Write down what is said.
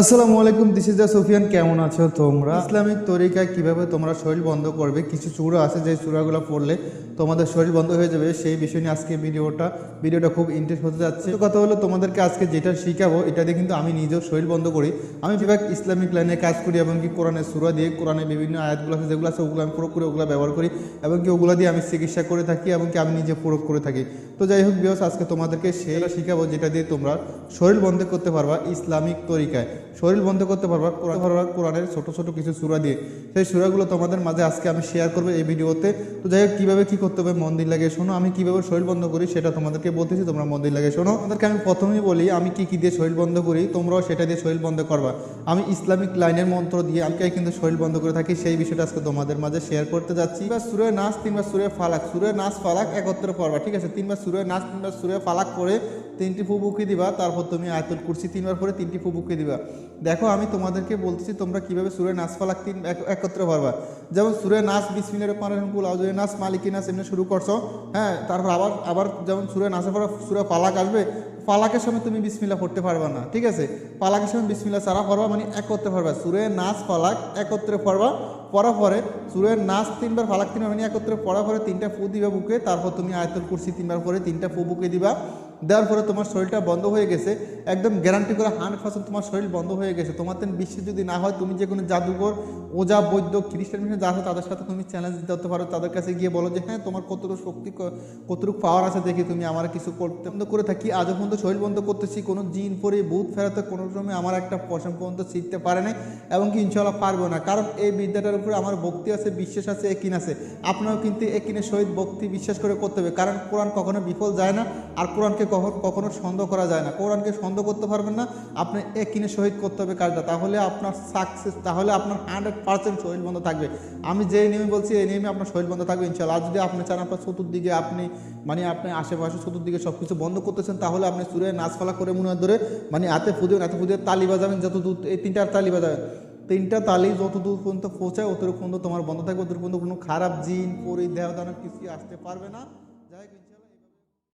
আসসালামু আলাইকুম this is Sufian কেমন আছো তোমরা? ইসলামিক তরিকায় কীভাবে তোমরা শরীর বন্ধ করবে? কিছু চূড়া আছে যে চূড়াগুলো পড়লে তোমাদের শরীর বন্ধ হয়ে যাবে। সেই বিষয় নিয়ে আজকে ভিডিওটা ভিডিওটা খুব ইন্টারেস্ট হতে যাচ্ছে। কথা হলো, তোমাদেরকে আজকে যেটা শিখাবো, এটা দিয়ে কিন্তু আমি নিজেও শরীর বন্ধ করি। আমি বিভাগ ইসলামিক লাইনে কাজ করি এবং কি কোরআনের সুরা দিয়ে কোরআনের বিভিন্ন আয়াতগুলো আছে, যেগুলো আছে ওগুলো আমি প্রয়োগ করে ওগুলো ব্যবহার করি এবং কি ওগুলো দিয়ে আমি চিকিৎসা করে থাকি এবং কি আমি নিজে প্রয়োগ করে থাকি। তো যাই হোক বিয়স আজকে তোমাদেরকে সেটা শিখাবো, যেটা দিয়ে তোমরা শরীর বন্ধ করতে পারবা ইসলামিক তরিকায়। শরীর বন্ধ করতে পারবা কোরআন পারবা কোরআনের ছোট ছোট কিছু সূরা দিয়ে। সেই সূরাগুলো তোমাদের মাঝে আজকে আমি শেয়ার করব এই ভিডিওতে। তো যাই হোক, কীভাবে কী করতে হবে মন্দির লাগে শোনো। আমি কীভাবে শরীর বন্ধ করি সেটা তোমাদেরকে বলতেছি, তোমরা মন্দির লাগে শোনো। তোমাদেরকে আমি প্রথমেই বলি, আমি কী কী দিয়ে শরীর বন্ধ করি, তোমরাও সেটা দিয়ে শরীর বন্ধ করবা। আমি ইসলামিক লাইনের মন্ত্র দিয়ে আমি কিন্তু শরীর বন্ধ করে থাকি, সেই বিষয়টা আজকে তোমাদের মাঝে শেয়ার করতে যাচ্ছি। বা সুরে নাচ তিনবার সুরে ফালাক। সুরে নাচ ফালাক একত্রে পড়বা, ঠিক আছে? তিনবার সুরে নাচ তিনবার সুরে ফালাক করে তিনটি ফু বুকি দিবা, তারপর তুমি আয়তুল কুরসি তিনবার পরে তিনটি ফু বুকি দিবা। দেখো, আমি তোমাদেরকে বলতেছি, তোমরা কীভাবে সুরে নাচ ফালাক তিন একত্রে ভরবা যেমন সুরে নাচ বিসমিনের পারাহুল আউজুরে নাচ মালিকী নাচ এমনি শুরু করছ হ্যাঁ তারপর আবার আবার যেমন সুরে নাচের পর সুরে পালাক আসবে, পালাকের সময় তুমি বিসমিল্লা পড়তে পারবা না, ঠিক আছে? পালাকের সময় বিসমিল্লা ছাড়া পড়বা মানে একত্রে পারবা। সুরে নাচ, পালাক একত্রে পড়বা পড়া পরে সুরের নাচ তিনবার, ফালাক তিনবার মানে একত্রে পড়া পরে তিনটা ফু দিবা বুকে, তারপর তুমি আয়তুল কুরসি তিনবার করে তিনটা ফু বুকে দিবা। দেওয়ার পরে তোমার শরীরটা বন্ধ হয়ে গেছে। একদম গ্যারান্টি করে হান্ড্রেড পার্সেন্ট তোমার শরীর বন্ধ হয়ে গেছে। তোমার তেন বিশ্বাস যদি না হয়, তুমি যে কোনো জাদুঘর, ওজা, বৈদ্য, খ্রিস্টান মিশন যা তাদের সাথে তুমি চ্যালেঞ্জ দিতে পারো। তাদের কাছে গিয়ে বলো যে হ্যাঁ তোমার কতটুকু শক্তি কতটুকু পাওয়ার আছে দেখি তুমি আমার কিছু করতে বন্ধ করে থাকি। আজও পর্যন্ত শরীর বন্ধ করতেছি। কোনো জিন, পরে, ভূত, ফেরাতে কোনো সময় আমার একটা পশম পর্যন্ত শিখতে পারে নাই এবং কি ইনশাল্লাহ পারব না। কারণ এই বিদ্যাটার উপরে আমার ভক্তি আছে, বিশ্বাস আছে, একিন আছে। আপনারাও কিন্তু একিনের সহিত ভক্তি বিশ্বাস করে করতে হবে। কারণ কোরআন কখনো বিফল যায় না আর কোরআনকে কখনো সন্দেহ করা যায় না। কোরআনকে সন্দেহ করতে পারবেন না, আপনি একিনের সহিত করতে হবে কাজটা। তাহলে আপনার সাকসেস তাহলে আপনার হান্ড্রেড পার্সেন্ট শরীর বন্ধ থাকবে। আমি যে নিয়মে বলছি, এই নিয়মে আপনার শরীর বন্ধ থাকবে ইনশাল্লাহ। আর যদি আপনি চান আপনার চতুর্দিকে আপনি মানে আপনি আশেপাশে চতুর্দিকে সব কিছু বন্ধ করতেছেন, তাহলে আপনি সুরে নাচফালা করে মনে ধরে মানে হাতে ফুদিয়ে হাতে ফুদিয়ে তালি বাজাবেন যত দূর এই তিনটার তালি বাজাবেন। তিনটা তালি যত দূর পর্যন্ত পৌঁছায় পর্যন্ত তোমার বন্ধ থাকবে অতটুকু পর্যন্ত কোনো খারাপ জিন পরি দেহ দানব কিছু আসতে পারবে না।